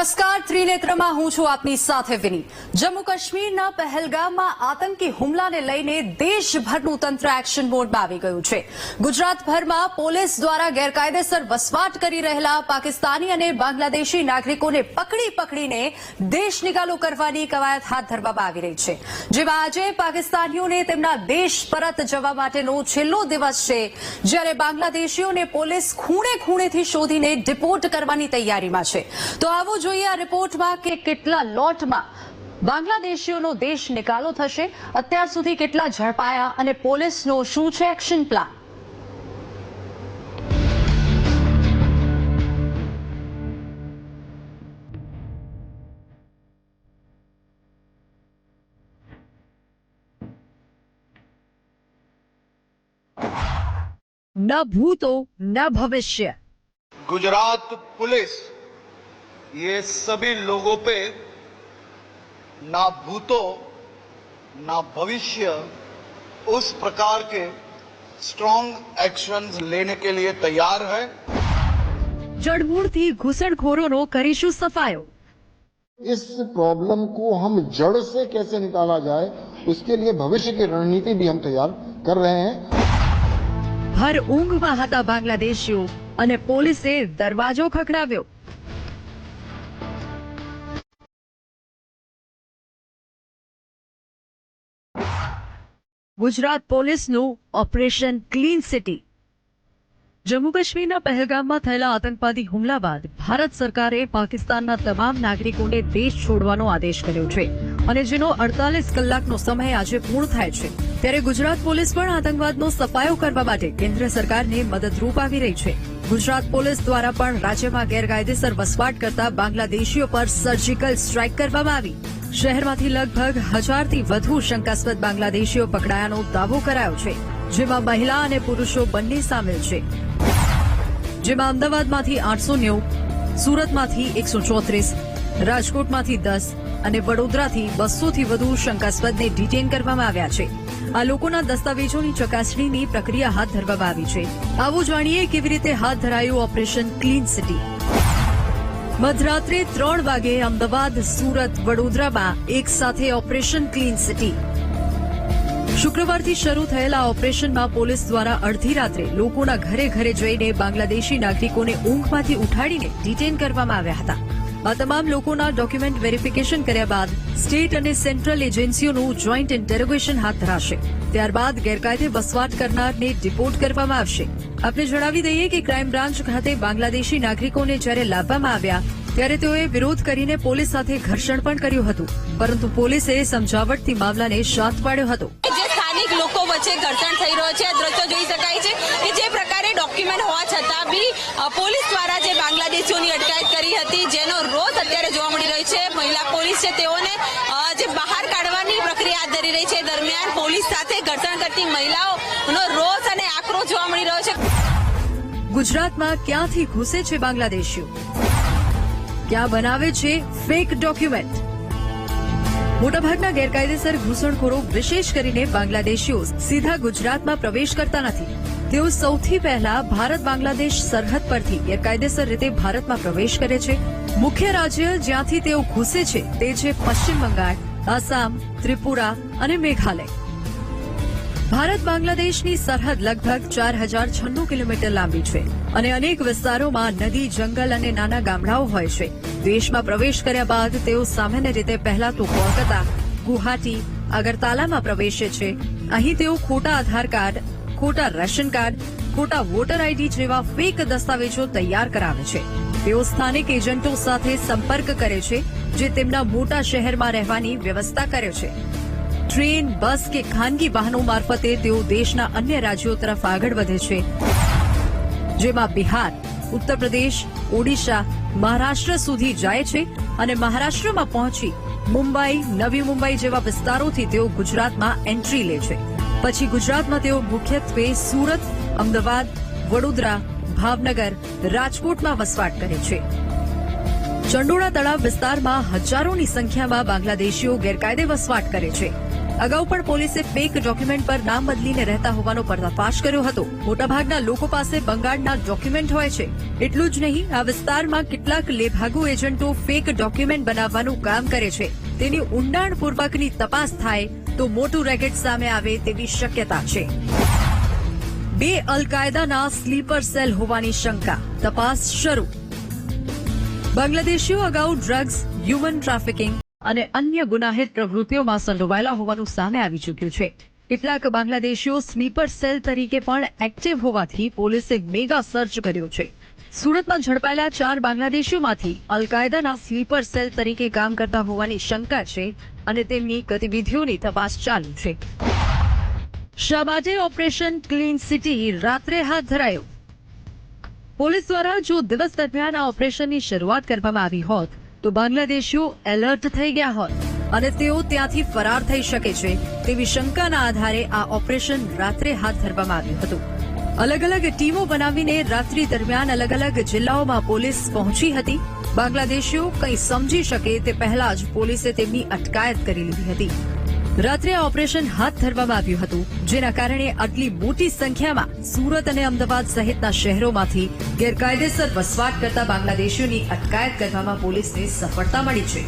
નમસ્કાર, ત્રિનેત્રમાં હું છું આપની સાથે વિની જમ્મુ કાશ્મીરના પહેલગામમાં આતંકી હુમલાને લઈને દેશભરનું તંત્ર એક્શન મોડમાં આવી ગયું છે. ગુજરાતભરમાં પોલીસ દ્વારા ગેરકાયદેસર વસવાટ કરી રહેલા પાકિસ્તાની અને બાંગ્લાદેશી નાગરિકોને પકડી પકડીને દેશ નિકાલો કરવાની કવાયત હાથ ધરવામાં આવી રહી છે. જેમાં આજે પાકિસ્તાનીઓને તેમના દેશ પરત જવા માટેનો છેલ્લો દિવસ છે, જ્યારે બાંગ્લાદેશીઓને પોલીસ ખૂણે ખૂણેથી શોધીને ડિપોર્ટ કરવાની તૈયારીમાં છે. તો આવો જોઈએ આ રિપોર્ટમાં કે કેટલા લોટમાં બાંગ્લાદેશીઓનો દેશ નિકાલો થશે અત્યાર સુધી કેટલા ઝડપાયા અને પોલીસનો શું છે એક્શન પ્લાન? ન ભૂતો ન ભવિષ્ય. ગુજરાત પોલીસ ये सभी लोगों पे ना भूतो ना भविष्य उस प्रकार के स्ट्रॉन्ग एक्शंस लेने के लिए तैयार है જડમૂળથી ઘૂસણખોરોનો કરીશું સફાયો इस प्रॉब्लम को हम जड़ से कैसे निकाला जाए उसके लिए भविष्य की रणनीति भी हम तैयार कर रहे हैं ભર ઊંઘમાં હતા બાંગ્લાદેશીઓ અને પોલીસે દરવાજો ખખડાવ્યો ગુજરાત પોલીસનું ઓપરેશન ક્લીન સિટી. જમ્મુ કાશ્મીરના પહેલગામમાં થયેલા આતંકવાદી હુમલા બાદ ભારત સરકારે પાકિસ્તાનના તમામ નાગરિકોને દેશ છોડવાનો આદેશ કર્યો છે અને જેનો અડતાલીસ કલાકનો સમય આજે પૂર્ણ થાય છે. ત્યારે ગુજરાત પોલીસ પણ આતંકવાદનો સફાયો કરવા માટે કેન્દ્ર સરકારને મદદરૂપ આવી રહી છે. ગુજરાત પોલીસ દ્વારા પણ રાજ્યમાં ગેરકાયદેસર વસવાટ કરતા બાંગ્લાદેશીઓ પર સર્જિકલ સ્ટ્રાઇક કરવામાં આવી. શહેરમાંથી લગભગ હજારથી વધુ શંકાસ્પદ બાંગ્લાદેશીઓ પકડાયાનો દાવો કરાયો છે, જેમાં મહિલા અને પુરુષો બંને સામેલ છે. જેમાં અમદાવાદમાંથી આઠસો નેવું, સુરતમાંથી એકસો ચોત્રીસ, રાજકોટમાંથી દસ અને વડોદરાથી બસોથી વધુ શંકાસ્પદને ડિટેન કરવામાં આવ્યા છે. આ લોકોના દસ્તાવેજોની ચકાસણીની પ્રક્રિયા હાથ ધરવામાં આવી છે. આવું જાણીએ કેવી રીતે હાથ ધરાયું ઓપરેશન ક્લીન સિટી. મધરાત્રે ત્રણ વાગે અમદાવાદ, સુરત, વડોદરામાં એક સાથે ઓપરેશન ક્લીન સિટી. શુક્રવારથી શરૂ થયેલા ઓપરેશનમાં પોલીસ દ્વારા અડધી રાત્રે લોકોના ઘરે ઘરે જઈને બાંગ્લાદેશી નાગરિકોને ઊંઘમાંથી ઉઠાડીને ડિટેન કરવામાં આવ્યા હતા. આ તમામ લોકોના ડોક્યુમેન્ટ વેરિફિકેશન કર્યા બાદ સ્ટેટ અને સેન્ટ્રલ એજન્સીઓનું જોઈન્ટ ઇન્ટેરોગેશન હાથ ધરાશે. ત્યારબાદ ગેરકાયદે વસવાટ કરનારને ડિપોર્ટ કરવામાં આવશે. આપને જણાવી દઈએ કે ક્રાઇમ બ્રાન્ચ ખાતે બાંગ્લાદેશી નાગરિકોને જ્યારે લાવવામાં આવ્યા, ત્યારે તેઓએ વિરોધ કરીને પોલીસ સાથે ઘર્ષણ પણ કર્યું હતું. પરંતુ પોલીસે સમજાવટથી મામલાને શાંત પાડ્યો હતો. જે સ્થાનિક લોકો વચ્ચે ઘર્ષણ થઈ રહ્યો છે દ્રશ્યો જોઈ શકાય છે કે જે પ્રકારે ડોક્યુમેન્ટ હોવા છતાં બી પોલીસ દ્વારા જે બાંગ્લાદેશીઓની અટકાયત કરી હતી, જેનો રોષ અત્યારે જોવા મળી રહ્યો છે, મહિલા પોલીસ છે તેઓને જે બહાર કાઢવાની પ્રક્રિયા હાથ ધરી રહી છે દરમિયાન પોલીસ સાથે ઘર્ષણ કરતી મહિલાઓનો રોષ અને આક્રોશ જોવા મળી રહ્યો છે. ગુજરાતમાં ક્યાંથી ઘૂસે છે બાંગ્લાદેશીઓ? ક્યાં બનાવે છે ફેક ડોક્યુમેન્ટ મોટાભાગના ગેરકાયદેસર ઘૂસણખોરો વિશેષ કરીને બાંગ્લાદેશીઓ સીધા ગુજરાતમાં પ્રવેશ કરતા નથી. તેઓ સૌથી પહેલા ભારત બાંગ્લાદેશ સરહદ પરથી ગેરકાયદેસર રીતે ભારતમાં પ્રવેશ કરે છે. મુખ્ય રાજ્ય જ્યાંથી તેઓ ઘૂસે છે તે છે પશ્ચિમ બંગાળ, આસામ, ત્રિપુરા અને મેઘાલય. ભારત બાંગ્લાદેશની સરહદ લગભગ ચાર હજાર છન્નું કિલોમીટર લાંબી છે અને અનેક વિસ્તારોમાં નદી, જંગલ અને નાના ગામડાઓ હોય છે. દેશમાં પ્રવેશ કર્યા બાદ તેઓ સામાન્ય રીતે પહેલા તો કોલકાતા ગુવાહાટી અગરતાલામાં પ્રવેશે છે. અહીં તેઓ ખોટા આધાર કાર્ડ, ખોટા રેશન કાર્ડ, ખોટા વોટર આઈડી જેવા ફેક દસ્તાવેજો તૈયાર કરાવે છે. તેઓ સ્થાનિક એજન્ટો સાથે સંપર્ક કરે છે, જે તેમના મોટા શહેરમાં રહેવાની વ્યવસ્થા કરે છે. ટ્રેન, બસ કે ખાનગી વાહનો મારફતે તેઓ દેશના અન્ય રાજ્યો તરફ આગળ વધે છે. જેમાં બિહાર ઉત્તર પ્રદેશ ઓડિશા, મહારાષ્ટ્ર સુધી જાય છે અને મહારાષ્ટ્રમાં પહોંચી મુંબઈ, નવી મુંબઈ જેવા વિસ્તારોથી તેઓ ગુજરાતમાં એન્ટ્રી લે છે. પછી ગુજરાતમાં તેઓ મુખ્યત્વે સુરત, અમદાવાદ, વડોદરા, ભાવનગર, રાજકોટમાં વસવાટ કરે છે. ચંડોળા તળાવ વિસ્તારમાં હજારોની સંખ્યામાં બાંગ્લાદેશીઓ ગેરકાયદે વસવાટ કરે છે. અગાઉ પણ પોલીસે ફેક ડોક્યુમેન્ટ પર નામ બદલીને રહેતા હોવાનો પર્દાફાશ કર્યો હતો. મોટાભાગના લોકો પાસે બંગાળના ડોક્યુમેન્ટ હોય છે. એટલું જ નહીં, આ વિસ્તારમાં કેટલાક લેભાગુ એજન્ટો ફેક ડોક્યુમેન્ટ બનાવવાનું કામ કરે છે. તેની ઊંડાણપૂર્વકની તપાસ થાય તો મોટું રેકેટ સામે આવે તેવી શક્યતા છે. બે અલકાયદાના સ્લીપર સેલ હોવાની શંકા. તપાસ શરૂ. બાંગ્લાદેશીઓ અગાઉ ડ્રગ્સ હ્યુમન ટ્રાફિકિંગ અને અન્ય ગુનાહિત પ્રવૃત્તિઓમાં સંડોવાયેલા હોવાનું સામે આવી ચૂક્યું છે. કેટલાક બાંગ્લાદેશીઓ સ્લીપર સેલ તરીકે પણ એક્ટિવ હોવાથી પોલીસે મેગા સર્ચ કર્યો છે. સુરતમાં ઝડપાયેલા ચાર બાંગ્લાદેશીઓમાંથી અલકાયદાના સ્લીપર સેલ તરીકે કામ કરતા હોવાની શંકા છે અને તેમની ગતિવિધિઓની તપાસ ચાલુ છે. શાબાજે ઓપરેશન ક્લીન સિટી રાત્રે હાથ ધરાયું. પોલીસ દ્વારા જો દિવસ દરમિયાન આ ઓપરેશનની શરૂઆત કરવામાં આવી હોત તો બાંગ્લાદેશીઓ એલર્ટ થઈ ગયા હોત અને તેઓ ત્યાંથી ફરાર થઈ શકે છે તેવી શંકાના આધારે આ ઓપરેશન રાત્રે હાથ ધરવામાં આવ્યું હતું. અલગ અલગ ટીમો બનાવીને રાત્રિ દરમિયાન અલગ અલગ જિલ્લાઓમાં પોલીસ પહોંચી હતી. બાંગ્લાદેશીઓ કંઈ સમજી શકે તે પહેલા જ પોલીસે તેમની અટકાયત કરી લીધી હતી. રાત્રે આ ઓપરેશન હાથ ધરવામાં આવ્યું હતું, જેના કારણે આટલી મોટી સંખ્યામાં સુરત અને અમદાવાદ સહિતના શહેરોમાંથી ગેરકાયદેસર વસવાટ કરતા બાંગ્લાદેશીઓની અટકાયત કરવામાં પોલીસને સફળતા મળી છે.